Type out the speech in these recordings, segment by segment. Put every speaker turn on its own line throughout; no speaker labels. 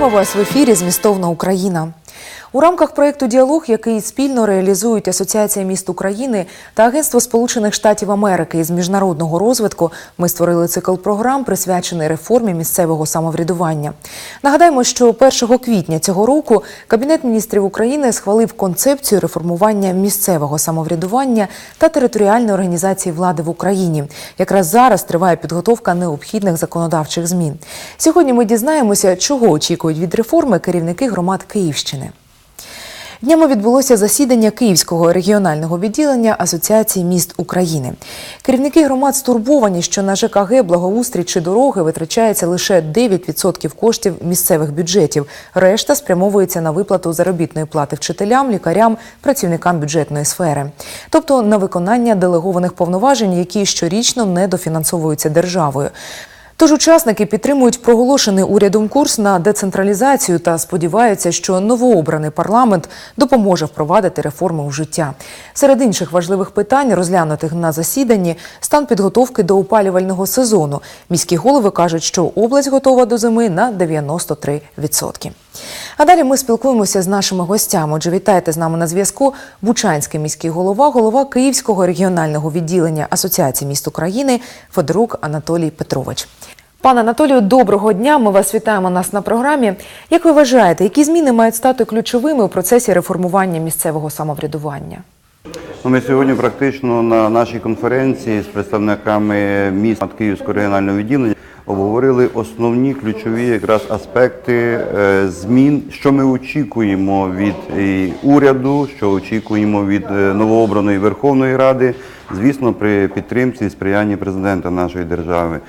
Вітаємо вас в ефірі Змістовна Україна. У рамках проєкту Діалог, який спільно реалізують Асоціація міст України та Агентство Сполучених Штатів Америки із міжнародного розвитку, ми створили цикл програм, присвячений реформі місцевого самоврядування. Нагадаємо, що 1 квітня цього року Кабінет міністрів України схвалив концепцію реформування місцевого самоврядування та територіальної організації влади в Україні. Якраз зараз триває підготовка необхідних законодавчих змін. Сьогодні ми дізнаємося, чого очікують від реформи керівники громад Київщини. Днями відбулося засідання Київського регіонального відділення Асоціації міст України. Керівники громад стурбовані, що на ЖКГ, благоустрій чи дороги витрачається лише 9% коштів місцевих бюджетів. Решта спрямовується на виплату заробітної плати вчителям, лікарям, працівникам бюджетної сфери, тобто на виконання делегованих повноважень, які щорічно недофінансовуються державою. Тож учасники підтримують проголошений урядом курс на децентралізацію та сподіваються, що новообраний парламент допоможе впровадити реформи у життя. Серед інших важливих питань, розглянутих на засіданні, стан підготовки до опалювального сезону. Міські голови кажуть, що область готова до зими на 93%. А далі ми спілкуємося з нашими гостями. Отже, вітайте з нами на зв'язку Бучанський міський голова, голова Київського регіонального відділення Асоціації міст України Федорук Анатолій Петрович. Пане Анатолію, доброго дня. Ми вас вітаємо нас на програмі. Як ви вважаєте, які зміни мають стати ключовими у процесі реформування місцевого самоврядування?
Ну, Ми сьогодні практично на нашій конференції з представниками міст Київського регіонального відділення обговорили основні ключові якраз аспекти е, змін, що ми очікуємо від е, уряду, що очікуємо від е, новообраної Верховної Ради, звісно, при підтримці і сприянні президента нашої держави.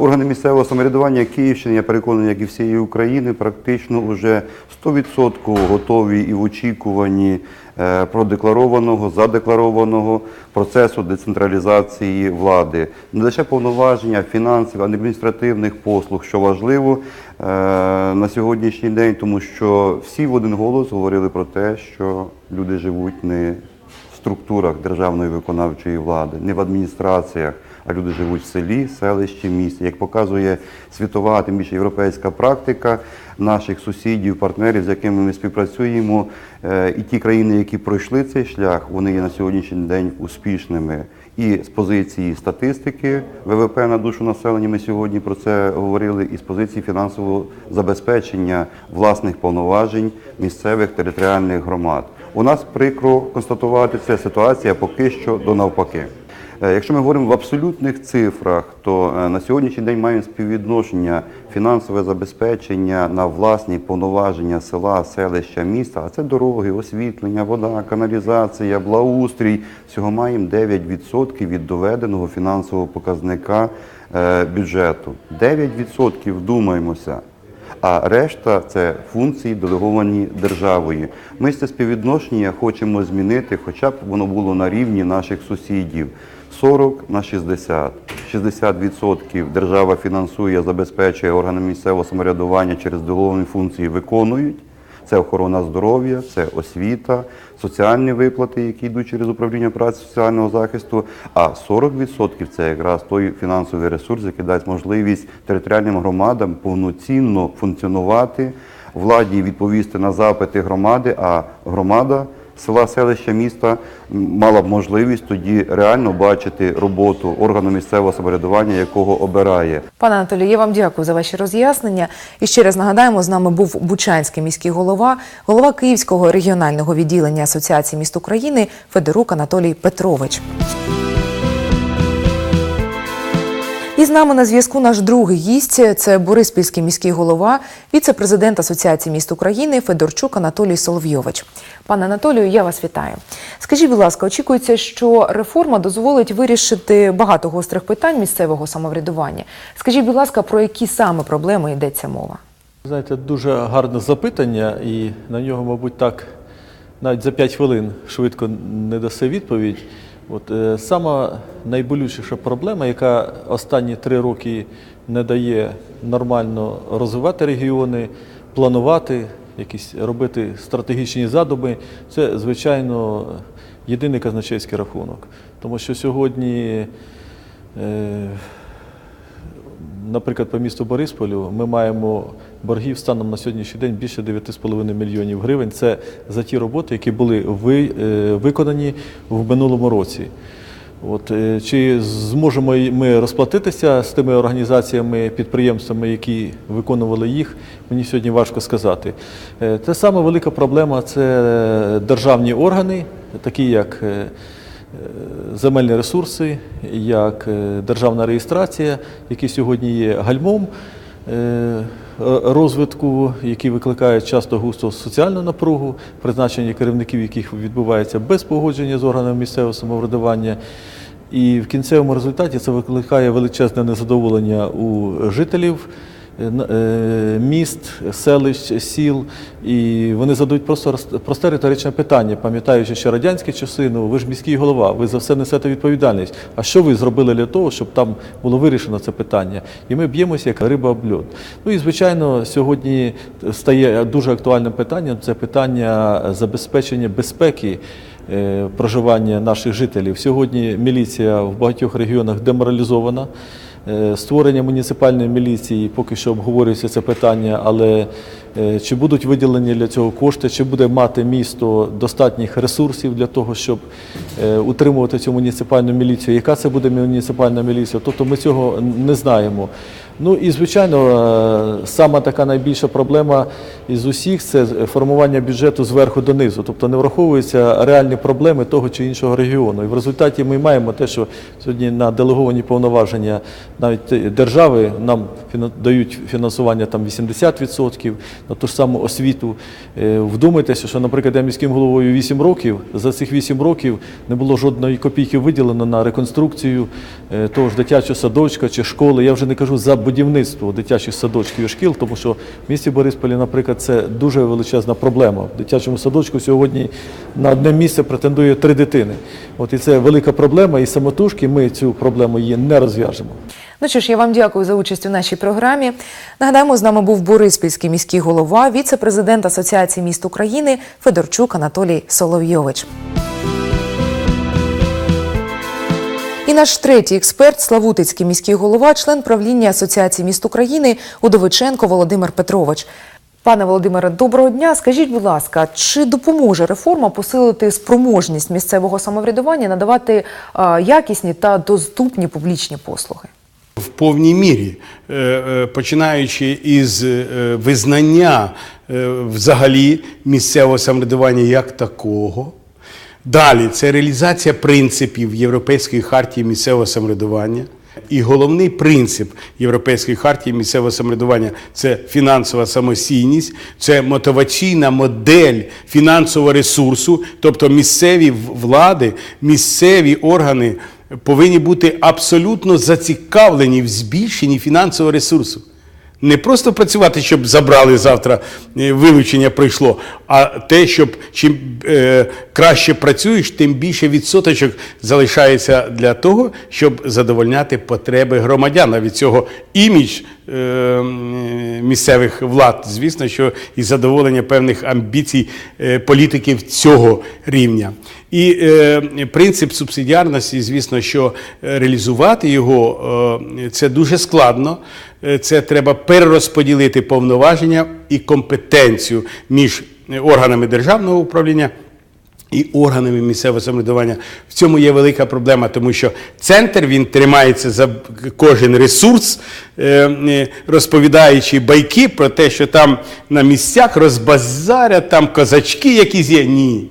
Органи місцевого самоврядування Київщини, я переконаний, як і всієї України, практично вже 100% готові і в очікуванні продекларованого, задекларованого процесу децентралізації влади. Не лише повноваження фінансів, адміністративних послуг, що важливо е, на сьогоднішній день, тому що всі в один голос говорили про те, що люди живуть не в структурах державної виконавчої влади, не в адміністраціях, а люди живуть в селі, селищі, місті. Як показує світова, тим більше європейська практика наших сусідів, партнерів, з якими ми співпрацюємо, е, і ті країни, які пройшли цей шлях, вони є на сьогоднішній день успішними. І з позиції статистики ВВП на душу населення ми сьогодні про це говорили, і з позиції фінансового забезпечення власних повноважень місцевих територіальних громад. У нас прикро констатувати це ситуація поки що до навпаки. Е, Якщо ми говоримо в абсолютних цифрах, то е, на сьогоднішній день маємо співвідношення фінансове забезпечення на власні повноваження села, селища, міста, а це дороги, освітлення, вода, каналізація, благоустрій. Всього маємо 9% від доведеного фінансового показника е, бюджету. 9% вдумаємося. А решта це функції, делеговані державою. Ми це співвідношення хочемо змінити, хоча б воно було на рівні наших сусідів. 40 на 60. 60% держава фінансує, забезпечує органи місцевого самоврядування через делеговані функції виконують. Це охорона здоров'я, це освіта, соціальні виплати, які йдуть через управління праці соціального захисту. А 40% це якраз той фінансовий ресурс, який дасть можливість територіальним громадам повноцінно функціонувати, владі відповісти на запити громади, а громада села, селища, міста мала б можливість тоді реально бачити роботу органу місцевого самоврядування, якого обирає.
Пане Анатолію, я вам дякую за ваші роз'яснення. І ще раз нагадаємо, з нами був Бучанський міський голова, голова Київського регіонального відділення Асоціації міст України Федорук Анатолій Петрович. І з нами на зв'язку наш другий гість це Бориспільський міський голова, віце-президент Асоціації міст України Федорчук Анатолій Соловйович. Пане Анатолію, я вас вітаю. Скажіть, будь ласка, очікується, що реформа дозволить вирішити багато гострих питань місцевого самоврядування. Скажіть, будь ласка, про які саме проблеми йдеться мова?
Знаєте, дуже гарне запитання, і на нього, мабуть, так навіть за 5 хвилин швидко не даси відповідь. От е, сама найболючіша проблема, яка останні три роки не дає нормально розвивати регіони, планувати, якісь робити стратегічні задуми, це звичайно єдиний казначейський рахунок. Тому що сьогодні е, наприклад, по місту Борисполю ми маємо боргів станом на сьогоднішній день більше 9,5 мільйонів гривень. Це за ті роботи, які були е, виконані в минулому році. От, е, чи зможемо ми розплатитися з тими організаціями, підприємствами, які виконували їх, мені сьогодні важко сказати. Е, Те саме велика проблема це державні органи, такі як земельні ресурси, як державна реєстрація, які сьогодні є гальмом розвитку, які викликають часто густо соціальну напругу, призначення керівників, яких відбувається без погодження з органами місцевого самоврядування. І в кінцевому результаті це викликає величезне незадоволення у жителів е, е, міст, селищ, сіл. І вони задають просто просте риторичне питання, пам'ятаючи ще радянські часи, ну ви ж міський голова, ви за все несете відповідальність. А що ви зробили для того, щоб там було вирішено це питання? І ми б'ємося як риба об льод. Ну і звичайно, сьогодні стає дуже актуальним питанням це питання забезпечення безпеки е, проживання наших жителів. Сьогодні міліція в багатьох регіонах деморалізована. Е, Створення муніципальної міліції поки що обговорюється це питання, але чи будуть виділені для цього кошти, чи буде мати місто достатніх ресурсів для того, щоб е, утримувати цю муніципальну міліцію? Яка це буде муніципальна міліція? Тобто ми цього не знаємо. Ну і звичайно, е, сама така найбільша проблема із усіх це формування бюджету зверху донизу, тобто не враховуються реальні проблеми того чи іншого регіону. І в результаті ми маємо те, що сьогодні на делеговані повноваження навіть е, держави нам дають фінансування там 80% на ту ж саму освіту. Е, Вдумайтеся, що, наприклад, я міським головою 8 років, за цих 8 років не було жодної копійки виділено на реконструкцію того ж дитячого садочка чи школи. Я вже не кажу за будівництво дитячих садочків і шкіл, тому що в місті Борисполі, наприклад, це дуже величезна проблема. В дитячому садочку сьогодні на одне місце претендує три дитини. От і це велика проблема, і самотужки ми цю проблему її не розв'яжемо.
Ну що ж, я вам дякую за участь у нашій програмі. Нагадаємо, з нами був Бориспільський міський голова, віце-президент Асоціації міст України Федорчук Анатолій Соловйович. І наш третій експерт, Славутицький міський голова, член правління Асоціації міст України Удовиченко Володимир Петрович. Пане Володимире, доброго дня. Скажіть, будь ласка, чи допоможе реформа посилити спроможність місцевого самоврядування надавати якісні та доступні публічні послуги?
В повній мірі, Е, е, починаючи із е, визнання е, взагалі місцевого самоврядування як такого. Далі це реалізація принципів Європейської хартії місцевого самоврядування. І головний принцип Європейської хартії місцевого самоврядування це фінансова самостійність, це мотиваційна модель фінансового ресурсу, тобто місцеві влади, місцеві органи повинні бути абсолютно зацікавлені в збільшенні фінансового ресурсу. Не просто працювати, щоб забрали завтра е, вилучення пройшло, а те, щоб чим е, краще працюєш, тим більше відсоточок залишається для того, щоб задовольняти потреби громадян. А від цього імідж е, місцевих влад, звісно, що і задоволення певних амбіцій е, політиків цього рівня. І е, принцип субсидіарності, звісно, що реалізувати його е, це дуже складно. Е, Це треба перерозподілити повноваження і компетенцію між е, органами державного управління і органами місцевого самоврядування. В цьому є велика проблема, тому що центр він тримається за кожен ресурс, е, розповідаючи байки про те, що там на місцях розбазарять, там козачки якісь є. Ні.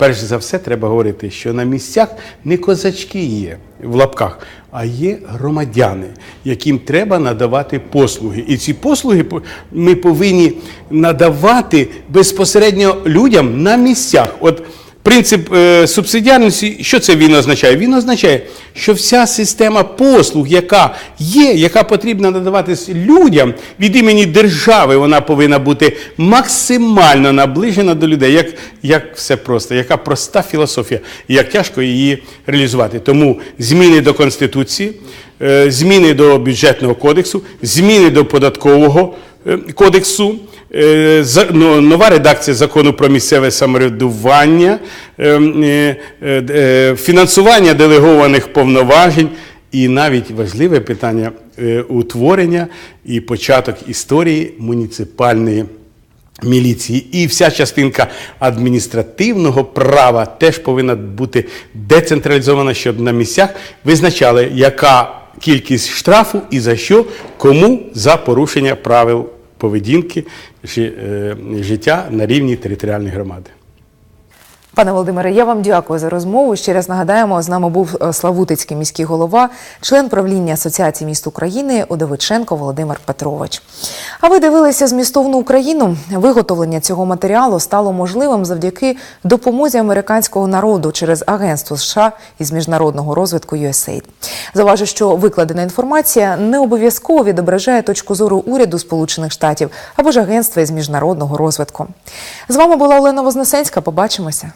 Перш за все, треба говорити, що на місцях не козачки є в лапках, а є громадяни, яким треба надавати послуги. І ці послуги ми повинні надавати безпосередньо людям на місцях. От принцип е, субсидіарності, що це він означає? Він означає, що вся система послуг, яка є, яка потрібна надаватись людям від імені держави, вона повинна бути максимально наближена до людей. Як, як все просто, яка проста філософія, і як тяжко її реалізувати. Тому зміни до Конституції, е, зміни до бюджетного кодексу, зміни до податкового е, кодексу. Е, ну, Нова редакція закону про місцеве самоврядування, е, е, е, фінансування делегованих повноважень і навіть важливе питання утворення і початок історії муніципальної міліції. І вся частинка адміністративного права теж повинна бути децентралізована, щоб на місцях визначали, яка кількість штрафу і за що, кому за порушення правил поведінки е, життя на рівні територіальної громади.
Пане Володимире, я вам дякую за розмову. Ще раз нагадаємо, з нами був е, Славутицький міський голова, член правління Асоціації міст України Удовиченко Володимир Петрович. А ви дивилися змістовну Україну? Виготовлення цього матеріалу стало можливим завдяки допомозі американського народу через Агентство США із міжнародного розвитку USAID. Заважу, що викладена інформація не обов'язково відображає точку зору уряду Сполучених Штатів або ж агентства із міжнародного розвитку. З вами була Олена Вознесенська. Побачимося.